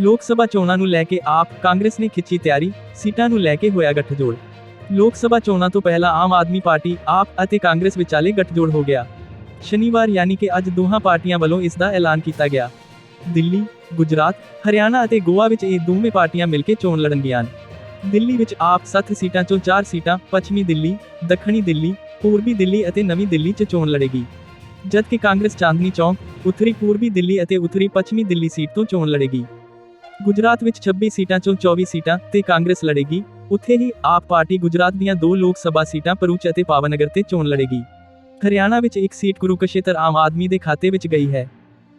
ਲੋਕ ਸਭਾ ਚੋਣਾਂ ਨੂੰ ਲੈ ਕੇ ਆਪ ਕਾਂਗਰਸ ਨੇ ਖਿੱਚੀ ਤਿਆਰੀ, ਸੀਟਾਂ ਨੂੰ ਲੈ ਕੇ ਹੋਇਆ ਗੱਠਜੋੜ। ਲੋਕ ਸਭਾ ਚੋਣਾਂ ਤੋਂ ਪਹਿਲਾਂ ਆਮ ਆਦਮੀ ਪਾਰਟੀ, ਆਪ ਅਤੇ ਕਾਂਗਰਸ ਵਿਚਾਲੇ ਗੱਠਜੋੜ ਹੋ ਗਿਆ। ਸ਼ਨੀਵਾਰ ਯਾਨੀ ਕਿ ਅੱਜ ਦੋਹਾਂ ਪਾਰਟੀਆਂ ਵੱਲੋਂ ਇਸ ਦਾ ਐਲਾਨ ਕੀਤਾ ਗਿਆ। ਦਿੱਲੀ, ਗੁਜਰਾਤ, ਹਰਿਆਣਾ ਅਤੇ ਗੋਆ ਵਿੱਚ ਇਹ ਦੋਵੇਂ ਪਾਰਟੀਆਂ ਮਿਲ ਕੇ ਚੋਣ ਲੜਨਗੀਆਂ ਦਿੱਲੀ ਵਿੱਚ ਆਪ 7 ਸੀਟਾਂ ਚੋਂ 4 ਸੀਟਾਂ ਪੱਛਮੀ ਦਿੱਲੀ, ਦੱਖਣੀ ਦਿੱਲੀ, ਪੂਰਬੀ ਦਿੱਲੀ ਅਤੇ ਨਵੀਂ ਦਿੱਲੀ 'ਚ ਚੋਣ ਲੜੇਗੀ। ਜਦਕਿ ਕਾਂਗਰਸ ਚਾਂਦਨੀ ਚੌਂਕ, ਉੱਤਰੀ ਪੂਰਬੀ ਦਿੱਲੀ ਅਤੇ ਉੱਤਰੀ ਪੱਛਮੀ ਦਿੱਲੀ ਸੀਟ ਤੋਂ ਚੋਣ ਲੜੇਗੀ। ਗੁਜਰਾਤ ਵਿੱਚ 26 ਸੀਟਾਂ ਚੋਂ 24 ਸੀਟਾਂ ਤੇ ਕਾਂਗਰਸ ਲੜੇਗੀ। ਉੱਥੇ ਹੀ ਆਪ ਪਾਰਟੀ ਗੁਜਰਾਤ ਦੀਆਂ ਦੋ ਲੋਕ ਸਭਾ ਸੀਟਾਂ ਭਰੂਚ ਅਤੇ ਪਾਵਨਗਰ ਤੇ ਚੋਣ ਲੜੇਗੀ। ਹਰਿਆਣਾ ਵਿੱਚ ਇੱਕ ਸੀਟ ਕੁਰੂਕਸ਼ੇਤਰ ਆਮ ਆਦਮੀ ਦੇ ਖਾਤੇ ਵਿੱਚ ਗਈ ਹੈ।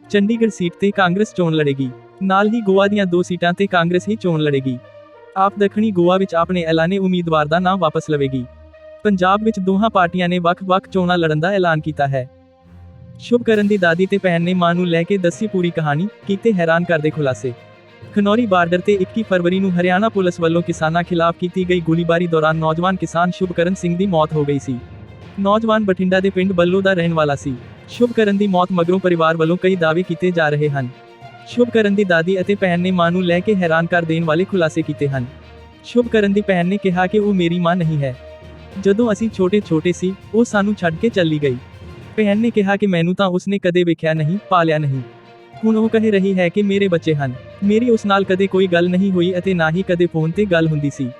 ਚੰਡੀਗੜ੍ਹ ਸੀਟ ਤੇ ਕਾਂਗਰਸ ਚੋਣ ਲੜੇਗੀ। ਨਾਲ ਹੀ ਗੋਆ ਦੀਆਂ ਦੋ ਸੀਟਾਂ ਤੇ ਕਾਂਗਰਸ ਹੀ ਚੋਣ ਲੜੇਗੀ। ਆਪ ਦੱਖਣੀ ਗੋਆ ਵਿੱਚ ਆਪਣੇ ਐਲਾਨੇ ਉਮੀਦਵਾਰ ਦਾ ਨਾਮ ਵਾਪਸ ਲਵੇਗੀ। ਪੰਜਾਬ ਵਿੱਚ ਦੋਹਾਂ ਪਾਰਟੀਆਂ ਨੇ ਵੱਖ-ਵੱਖ ਚੋਣਾਂ ਲੜਨ ਦਾ ਐਲਾਨ ਕੀਤਾ ਹੈ। ਸ਼ੁਭ ਕਰਨ ਦੀ ਦਾਦੀ ਤੇ ਭੈਣ ਨੇ ਮਾਂ ਨੂੰ ਲੈ ਕੇ ਦੱਸੀ ਪੂਰੀ ਕਹਾਣੀ, ਕੀਤੇ ਹੈਰਾਨ ਕਰਦੇ ਖੁਲਾਸੇ। ਖਨੌਰੀ ਬਾਰਡਰ ਤੇ 21 ਫਰਵਰੀ ਨੂੰ ਹਰਿਆਣਾ ਪੁਲਿਸ ਵੱਲੋਂ ਕਿਸਾਨਾਂ ਖਿਲਾਫ ਕੀਤੀ ਗਈ ਗੋਲੀਬਾਰੀ ਦੌਰਾਨ ਨੌਜਵਾਨ ਕਿਸਾਨ ਸ਼ੁਭਕਰਨ ਸਿੰਘ ਦੀ ਮੌਤ ਹੋ ਗਈ ਸੀ। ਨੌਜਵਾਨ ਬਠਿੰਡਾ ਦੇ ਪਿੰਡ ਬੱਲੋ ਦਾ ਰਹਿਣ ਵਾਲਾ ਸੀ। ਸ਼ੁਭਕਰਨ ਦੀ ਮੌਤ ਮਗਰੋਂ ਪਰਿਵਾਰ ਵੱਲੋਂ ਕਈ ਦਾਅਵੇ ਕੀਤੇ ਜਾ ਰਹੇ ਹਨ। ਸ਼ੁਭਕਰਨ ਦੀ ਦਾਦੀ ਅਤੇ ਭੈਣ ਨੇ ਮਾਂ ਨੂੰ ਲੈ ਕੇ ਹੈਰਾਨ ਕਰ ਦੇਣ ਵਾਲੇ ਖੁਲਾਸੇ ਕੀਤੇ ਹਨ। ਸ਼ੁਭਕਰਨ ਦੀ ਭੈਣ ਨੇ ਕਿਹਾ ਕਿ ਉਹ ਮੇਰੀ ਮਾਂ ਨਹੀਂ ਹੈ। ਜਦੋਂ ਅਸੀਂ ਛੋਟੇ-ਛੋਟੇ ਸੀ, ਉਹ ਸਾਨੂੰ ਛੱਡ ਕੇ ਚੱਲੀ ਗਈ। ਭੈਣ ਨੇ ਕਿਹਾ ਕਿ ਮੈਨੂੰ ਤਾਂ ਉਸਨੇ ਕਦੇ ਵੇਖਿਆ ਨਹੀਂ, ਪਾਲਿਆ ਨਹੀਂ। ਹੁਣ ਉਹ ਕਹਿ ਰਹੀ ਹੈ ਕਿ ਮੇਰੇ ਬੱਚੇ ਹਨ। ਮੇਰੀ ਉਸ ਨਾਲ ਕਦੇ ਕੋਈ ਗੱਲ ਨਹੀਂ ਹੋਈ ਅਤੇ ਨਾ ਹੀ ਕਦੇ ਫੋਨ ਤੇ ਗੱਲ ਹੁੰਦੀ ਸੀ।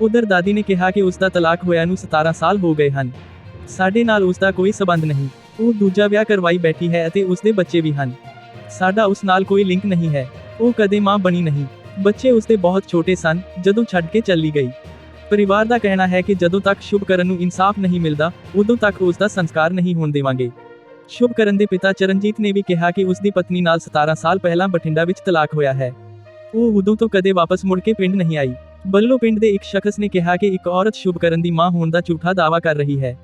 ਉਧਰ ਦਾਦੀ ਨੇ ਕਿਹਾ ਕਿ ਉਸ ਦਾ ਤਲਾਕ ਹੋਇਆ ਨੂੰ 17 ਸਾਲ ਹੋ ਗਏ ਹਨ। ਸਾਡੇ ਨਾਲ ਉਸ ਦਾ ਕੋਈ ਸਬੰਧ ਨਹੀਂ। ਉਹ ਦੂਜਾ ਵਿਆਹ ਕਰਵਾਈ ਬੈਠੀ ਹੈ ਅਤੇ ਉਸ ਦੇ ਬੱਚੇ ਵੀ ਹਨ। ਸਾਡਾ ਉਸ ਨਾਲ ਕੋਈ ਲਿੰਕ ਨਹੀਂ ਹੈ। ਉਹ ਕਦੇ ਮਾਂ ਬਣੀ ਨਹੀਂ। ਬੱਚੇ ਉਸ ਦੇ ਬਹੁਤ ਛੋਟੇ ਸਨ, ਜਦੋਂ ਛੱਡ ਕੇ ਚੱਲੀ ਗਈ। ਪਰਿਵਾਰ ਦਾ ਕਹਿਣਾ ਹੈ ਕਿ ਜਦੋਂ ਤੱਕ ਸ਼ੁਭ ਕਰਨ ਨੂੰ ਇਨਸਾਫ ਨਹੀਂ ਮਿਲਦਾ, ਉਦੋਂ ਤੱਕ ਉਸ ਦਾ ਸੰਸਕਾਰ ਨਹੀਂ ਹੋਣ ਦੇਵਾਂਗੇ। ਸ਼ੁਭਕਰਨ ਦੇ ਪਿਤਾ ਚਰਨਜੀਤ ਨੇ ਵੀ ਕਿਹਾ ਕਿ ਉਸ ਦੀ ਪਤਨੀ ਨਾਲ 17 ਸਾਲ ਪਹਿਲਾਂ ਬਠਿੰਡਾ ਵਿੱਚ ਤਲਾਕ ਹੋਇਆ ਹੈ। ਉਹ ਉਦੋਂ ਤੋਂ ਕਦੇ ਵਾਪਸ ਮੁੜ ਕੇ ਪਿੰਡ ਨਹੀਂ ਆਈ। ਬੱਲੋ ਪਿੰਡ ਦੇ ਇੱਕ ਸ਼ਖਸ ਨੇ ਕਿਹਾ ਕਿ ਇੱਕ ਔਰਤ ਸ਼ੁਭਕਰਨ ਦੀ ਮਾਂ ਹੋਣ ਦਾ ਝੂਠਾ ਦਾਅਵਾ ਕਰ ਰਹੀ ਹੈ।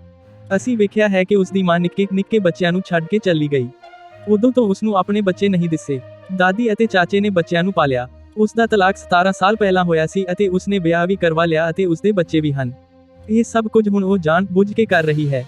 ਅਸੀਂ ਵੇਖਿਆ ਹੈ ਕਿ ਉਸ ਦੀ ਮਾਂ ਨਿੱਕੇ ਨਿੱਕੇ ਬੱਚਿਆਂ ਨੂੰ ਛੱਡ ਕੇ ਚੱਲੀ ਗਈ। ਉਦੋਂ ਤੋਂ ਉਸ ਨੂੰ ਆਪਣੇ ਬੱਚੇ ਨਹੀਂ ਦਿਸੇ। ਦਾਦੀ ਅਤੇ ਚਾਚੇ ਨੇ ਬੱਚਿਆਂ ਨੂੰ ਪਾਲਿਆ। ਉਸ ਦਾ ਤਲਾਕ 17 ਸਾਲ ਪਹਿਲਾਂ ਹੋਇਆ ਸੀ ਅਤੇ ਉਸ ਨੇ ਵਿਆਹ ਵੀ ਕਰਵਾ ਲਿਆ ਅਤੇ ਉਸ ਦੇ ਬੱਚੇ ਵੀ ਹਨ। ਇਹ ਸਭ ਕੁਝ ਹੁਣ ਉਹ ਜਾਣ ਬੁੱਝ ਕੇ ਕਰ ਰਹੀ ਹੈ।